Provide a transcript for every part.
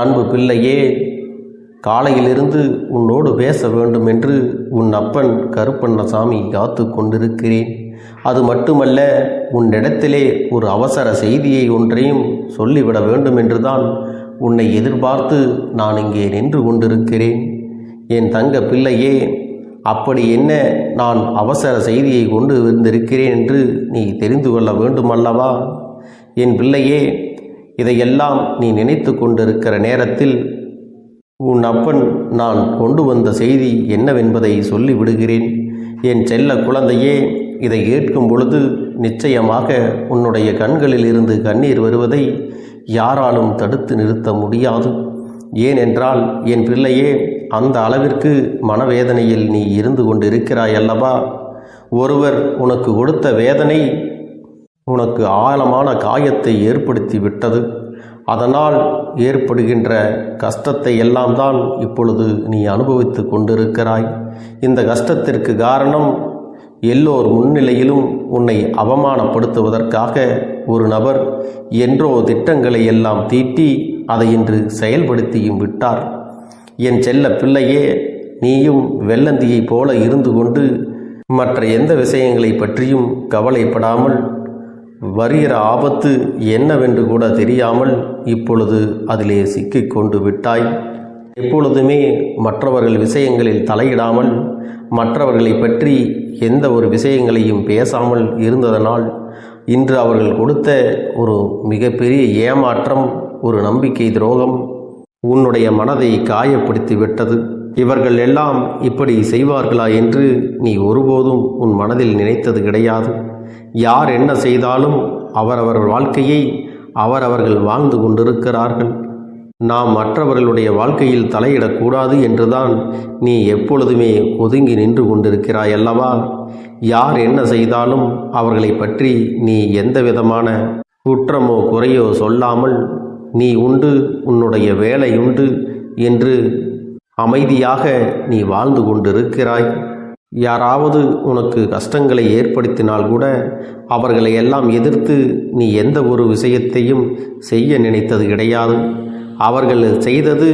அன்பு பிள்ளையே காலையிலிருந்து உன்னோடு பேச வேண்டும் என்று உன் அப்பன் கருப்பண்ணசாமி காத்து கொண்டிருக்கிறேன். அது மட்டுமல்ல உன்னிடத்திலே ஒரு அவசர செய்தியை ஒன்றையும் சொல்லிவிட வேண்டும் என்றுதான் உன்னை எதிர்பார்த்து நான் இங்கே நின்று கொண்டிருக்கிறேன். என் தங்க பிள்ளையே அப்படி என்ன நான் அவசர செய்தியை கொண்டு வந்திருக்கிறேன் என்று நீ தெரிந்து கொள்ள வேண்டுமல்லவா? என் பிள்ளையே இதையெல்லாம் நீ நினைத்து கொண்டிருக்கிற நேரத்தில் உன் அப்பன் நான் கொண்டு வந்த செய்தி என்னவென்பதை சொல்லி விடுகிறேன் என் செல்ல குழந்தையே இதை கேட்கும் பொழுது நிச்சயமாக உன்னுடைய கண்களில் இருந்து கண்ணீர் வருவதை யாராலும் தடுத்து நிறுத்த முடியாது. ஏனென்றால் என் பிள்ளையே அந்த அளவிற்கு மனவேதனையில் நீ இருந்து கொண்டிருக்கிறாய் அல்லவா ஒருவர் உனக்கு கொடுத்த வேதனை உனக்கு ஆழமான காயத்தை ஏற்படுத்தி விட்டது. அதனால் ஏற்படுகின்ற கஷ்டத்தை எல்லாம் தான் இப்பொழுது நீ அனுபவித்து கொண்டிருக்கிறாய். இந்த கஷ்டத்திற்கு காரணம் எல்லோர் முன்னிலையிலும் உன்னை அவமானப்படுத்துவதற்காக ஒரு நபர் என்றோ திட்டங்களை எல்லாம் தீட்டி அதை இன்று செயல்படுத்தியும் விட்டார். என் செல்ல பிள்ளையே நீயும் வெள்ளந்தியைப் போல இருந்து கொண்டு மற்ற எந்த விஷயங்களை பற்றியும் கவலைப்படாமல் வருகிற ஆபத்து என்னவென்று கூட தெரியாமல் இப்பொழுது அதிலே சிக்கிக் கொண்டு விட்டாய். எப்பொழுதுமே மற்றவர்கள் விஷயங்களில் தலையிடாமல் மற்றவர்களை பற்றி எந்த ஒரு விஷயங்களையும் பேசாமல் இருந்ததனால் இன்று அவர்கள் கொடுத்த ஒரு மிகப்பெரிய ஏமாற்றம் ஒரு நம்பிக்கை துரோகம் உன்னுடைய மனதை காயப்படுத்தி விட்டது. இவர்கள் எல்லாம் இப்படி செய்வார்களா என்று நீ ஒருபோதும் உன் மனதில் நினைத்தது கிடையாது. யார் என்ன செய்தாலும் அவரவர் வாழ்க்கையை அவரவர்கள் வாழ்ந்து கொண்டிருக்கிறார்கள். நாம் மற்றவர்களுடைய வாழ்க்கையில் தலையிடக்கூடாது என்றுதான் நீ எப்பொழுதுமே ஒதுங்கி நின்று கொண்டிருக்கிறாய் அல்லவா? யார் என்ன செய்தாலும் அவர்களை பற்றி நீ எந்த விதமான குற்றமோ குறையோ சொல்லாமல் நீ உண்டு உன்னுடைய வேலை உண்டு என்று அமைதியாக நீ வாழ்ந்து கொண்டிருக்கிறாய். யாராவது உனக்கு கஷ்டங்களை ஏற்படுத்தினால் கூட அவர்களை எல்லாம் எதிர்த்து நீ எந்த ஒரு விஷயத்தையும் செய்ய நினைத்தது கிடையாது. அவர்கள் செய்தது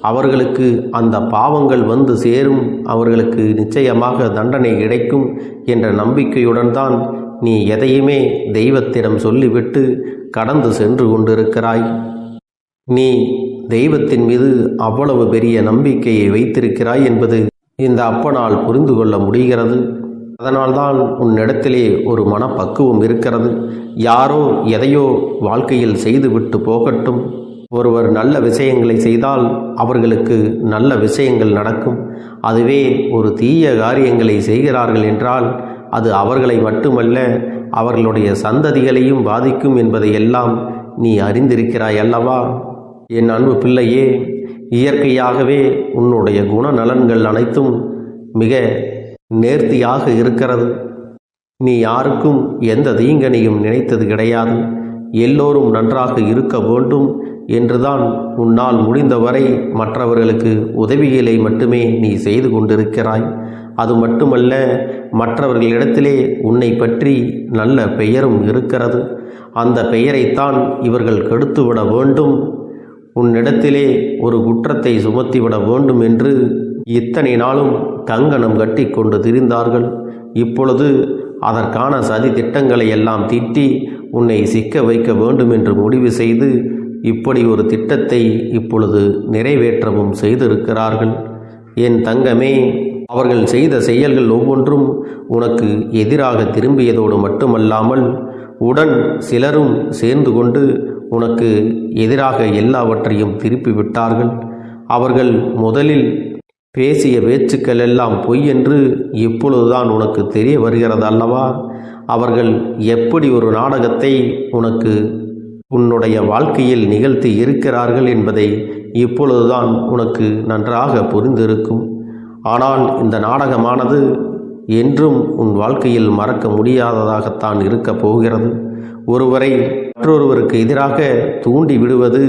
அவர்களுக்கு அந்த பாவங்கள் வந்து சேரும். அவர்களுக்கு நிச்சயமாக தண்டனை கிடைக்கும் என்ற நம்பிக்கையுடன் தான் நீ எதையுமே தெய்வத்திடம் சொல்லிவிட்டு கடந்து சென்று கொண்டிருக்கிறாய். நீ தெய்வத்தின் மீது அவ்வளவு பெரிய நம்பிக்கையை வைத்திருக்கிறாய் என்பது இந்த அப்பனால் புரிந்து கொள்ள முடிகிறது. அதனால்தான் உன்னிடத்திலே ஒரு மனப்பக்குவம் இருக்கிறது. யாரோ எதையோ வாழ்க்கையில் செய்துவிட்டு போகட்டும். ஒருவர் நல்ல விஷயங்களை செய்தால் அவர்களுக்கு நல்ல விஷயங்கள் நடக்கும். அதுவே ஒரு தீய காரியங்களை செய்கிறார்கள் என்றால் அது அவர்களை மட்டுமல்ல அவர்களுடைய சந்ததிகளையும் பாதிக்கும் என்பதை எல்லாம் நீ அறிந்திருக்கிறாய் அல்லவா? என் அன்பு பிள்ளையே இயற்கையாகவே உன்னுடைய குணநலன்கள் அனைத்தும் மிக நேர்த்தியாக இருக்கிறது. நீ யாருக்கும் எந்த தீங்கனையும் நினைத்தது கிடையாது. எல்லோரும் நன்றாக இருக்க வேண்டும் என்றுதான் உன்னால் முடிந்தவரை மற்றவர்களுக்கு உதவிகளை மட்டுமே நீ செய்து கொண்டிருக்கிறாய். அது மட்டுமல்ல மற்றவர்களிடத்திலே உன்னை பற்றி நல்ல பெயரும் இருக்கிறது. அந்த பெயரைத்தான் இவர்கள் கெடுத்துவிட வேண்டும் உன்னிடத்திலே ஒரு குற்றத்தை சுமத்திவிட வேண்டும் என்று இத்தனை நாளும் கங்கணம் கட்டி கொண்டு திரிந்தார்கள். இப்பொழுது அதற்கான சதி திட்டங்களை எல்லாம் தீட்டி உன்னை சிக்க வைக்க வேண்டும் என்று முடிவு செய்து இப்படி ஒரு திட்டத்தை இப்பொழுது நிறைவேற்றவும் செய்திருக்கிறார்கள். என் தங்கமே அவர்கள் செய்த செயல்கள் ஒவ்வொன்றும் உனக்கு எதிராக திரும்பியதோடு மட்டுமல்லாமல் உடன் சிலரும் சேர்ந்து கொண்டு உனக்கு எதிராக எல்லாவற்றையும் திருப்பி விட்டார்கள் அவர்கள் முதலில் பேசிய பேச்சுக்கள் எல்லாம் பொய் என்று இப்பொழுதுதான் உனக்கு தெரிய வருகிறது அல்லவா? அவர்கள் எப்படி ஒரு நாடகத்தை உனக்கு உன்னுடைய வாழ்க்கையில் நிகழ்த்தி இருக்கிறார்கள் என்பதை இப்பொழுதுதான் உனக்கு நன்றாக புரிந்திருக்கும். ஆனால் இந்த நாடகமானது என்றும் உன் வாழ்க்கையில் மறக்க முடியாததாகத்தான் இருக்கப் போகிறது. ஒருவரை மற்றொருவருக்கு எதிராக தூண்டி விடுவது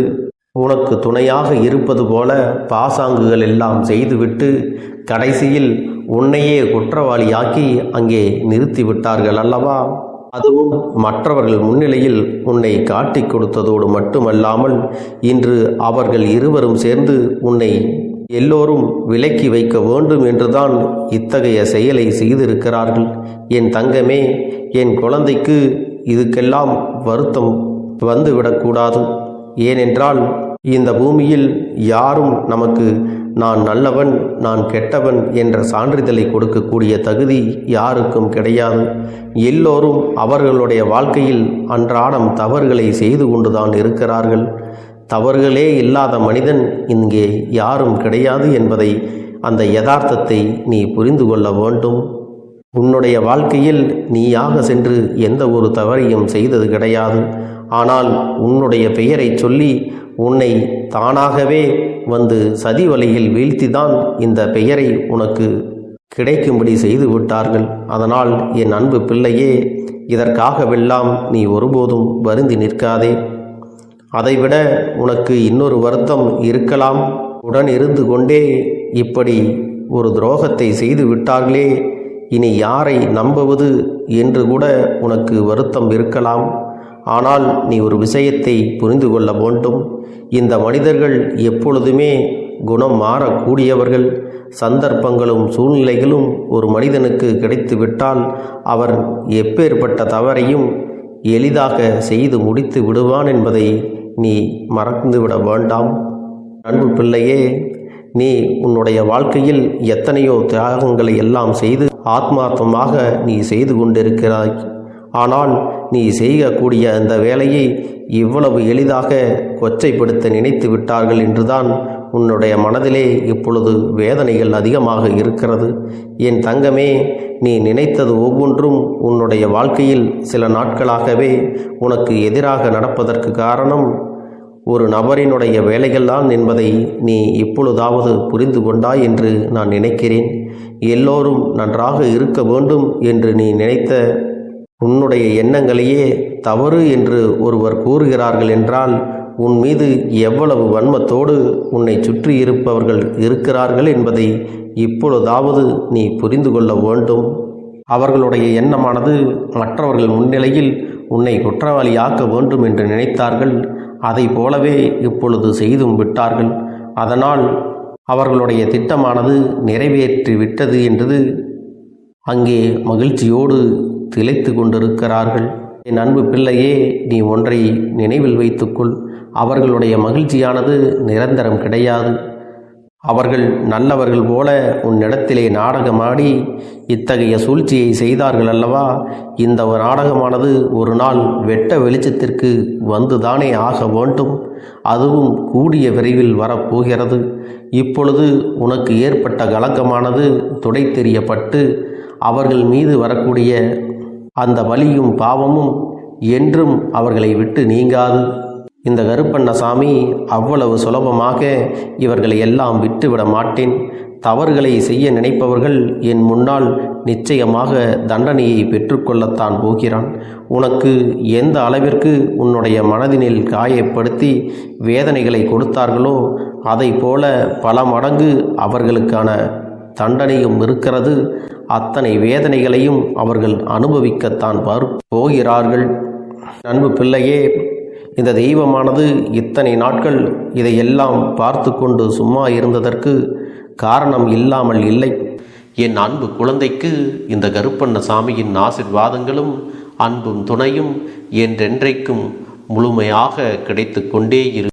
உனக்கு துணையாக இருப்பது போல பாசாங்குகள் எல்லாம் செய்துவிட்டு கடைசியில் உன்னையே குற்றவாளியாக்கி அங்கே நிறுத்திவிட்டார்கள் அல்லவா? அதுவும் மற்றவர்கள் முன்னிலையில் உன்னை காட்டிக் கொடுத்ததோடு மட்டுமல்லாமல் இன்று அவர்கள் இருவரும் சேர்ந்து உன்னை எல்லோரும் விலக்கி வைக்க வேண்டும் என்றுதான் இத்தகைய செயலை செய்திருக்கிறார்கள். என் தங்கமே என் குழந்தைக்கு இதுக்கெல்லாம் வருத்தம் வந்துவிடக்கூடாது. ஏனென்றால் இந்த பூமியில் யாரும் நமக்கு நான் நல்லவன் நான் கெட்டவன் என்ற சான்றிதழை கொடுக்கக்கூடிய தகுதி யாருக்கும் கிடையாது. எல்லோரும் அவர்களுடைய வாழ்க்கையில் அன்றாடம் தவறுகளை செய்து கொண்டுதான் இருக்கிறார்கள். தவறுகளே இல்லாத மனிதன் இங்கே யாரும் கிடையாது என்பதை அந்த யதார்த்தத்தை நீ புரிந்து கொள்ள வேண்டும். உன்னுடைய வாழ்க்கையில் நீயாக சென்று எந்த ஒரு தவறையும் செய்தது கிடையாது. ஆனால் உன்னுடைய பெயரை சொல்லி உன்னை தானாகவே வந்து சதி வலையில் வீழ்த்திதான் இந்த பெயரை உனக்கு கிடைக்கும்படி செய்து விட்டார்கள். அதனால் என் அன்பு பிள்ளையே இதற்காகவெல்லாம் நீ ஒருபோதும் வருந்தி நிற்காதே. அதைவிட உனக்கு இன்னொரு வருத்தம் இருக்கலாம். உடன் இருந்து கொண்டே இப்படி ஒரு துரோகத்தை செய்து விட்டார்களே இனி யாரை நம்புவது என்று கூட உனக்கு வருத்தம் இருக்கலாம். ஆனால் நீ ஒரு விஷயத்தை புரிந்து கொள்ள வேண்டும். இந்த மனிதர்கள் எப்பொழுதுமே குணம் மாறக்கூடியவர்கள். சந்தர்ப்பங்களும் சூழ்நிலைகளும் ஒரு மனிதனுக்கு கிடைத்துவிட்டால் அவர் எப்பேற்பட்ட தவறையும் எளிதாக செய்து முடித்து விடுவான் என்பதை நீ மறந்துவிட வேண்டாம். அன்பு பிள்ளையே நீ உன்னுடைய வாழ்க்கையில் எத்தனையோ தியாகங்களை எல்லாம் செய்து ஆத்மார்த்தமாக நீ செய்து கொண்டிருக்கிறாய். ஆனால் நீ செய்யக்கூடிய அந்த வேலையை இவ்வளவு எளிதாக கொச்சைப்படுத்த நினைத்து விட்டார்கள் என்றுதான் உன்னுடைய மனதிலே இப்பொழுது வேதனைகள் அதிகமாக இருக்கிறது. என் தங்கமே நீ நினைத்தது ஒவ்வொன்றும் உன்னுடைய வாழ்க்கையில் சில நாட்களாகவே உனக்கு எதிராக நடப்பதற்கு காரணம் ஒரு நபரினுடைய வேலைகள்தான் என்பதை நீ இப்பொழுதாவது புரிந்து கொண்டாய் என்று நான் நினைக்கிறேன். எல்லோரும் நன்றாக இருக்க வேண்டும் என்று நீ நினைத்த உன்னுடைய எண்ணங்களையே தவறு என்று ஒருவர் கூறுகிறார்கள் என்றால் உன் மீது எவ்வளவு வன்மத்தோடு உன்னை சுற்றி இருப்பவர்கள் இருக்கிறார்கள் என்பதை இப்பொழுதாவது நீ புரிந்து கொள்ள வேண்டும். அவர்களுடைய எண்ணமானது மற்றவர்கள் முன்னிலையில் உன்னை குற்றவாளியாக்க வேண்டும் என்று நினைத்தார்கள். அதை போலவே இப்பொழுது செய்தும் விட்டார்கள். அதனால் அவர்களுடைய திட்டமானது நிறைவேற்றி விட்டது என்றது அங்கே மகிழ்ச்சியோடு திளைத்து கொண்டிருக்கிறார்கள். என் அன்பு பிள்ளையே நீ ஒன்றை நினைவில் வைத்துக்கொள். அவர்களுடைய மகிழ்ச்சியானது நிரந்தரம் கிடையாது. அவர்கள் நல்லவர்கள் போல உன்னிடத்திலே நாடகமாடி இத்தகைய சூழ்ச்சியை செய்தார்கள் அல்லவா? இந்த ஒரு நாடகமானது ஒரு நாள் வெட்ட வெளிச்சத்திற்கு வந்துதானே ஆக வேண்டும்? அதுவும் கூடிய விரைவில் வரப்போகிறது. இப்பொழுது உனக்கு ஏற்பட்ட கலக்கமானது துடை தெரியப்பட்டு அவர்கள் மீது வரக்கூடிய அந்த வலியும் பாவமும் என்றும் அவர்களை விட்டு நீங்காது. இந்த கருப்பண்ணசாமி அவ்வளவு சுலபமாக இவர்களை எல்லாம் விட்டுவிட மாட்டேன். தவறுகளை செய்ய நினைப்பவர்கள் என் முன்னால் நிச்சயமாக தண்டனையை பெற்றுக்கொள்ளத்தான் போகிறான். உனக்கு எந்த அளவிற்கு உன்னுடைய மனதினில் காயப்படுத்தி வேதனைகளை கொடுத்தார்களோ அதை போல பல மடங்கு அவர்களுக்கான தண்டனையும் இருக்கிறது. அத்தனை வேதனைகளையும் அவர்கள் அனுபவிக்கத்தான் போகிறார்கள். அன்பு பிள்ளையே இந்த தெய்வமானது இத்தனை நாட்கள் இதையெல்லாம் பார்த்து கொண்டு சும்மா இருந்ததற்கு காரணம் இல்லாமல் இல்லை. என் அன்பு குழந்தைக்கு இந்த கருப்பண்ண சாமியின் ஆசிர்வாதங்களும் அன்பும் துணையும் என்றென்றைக்கும் முழுமையாக கிடைத்து கொண்டே இரு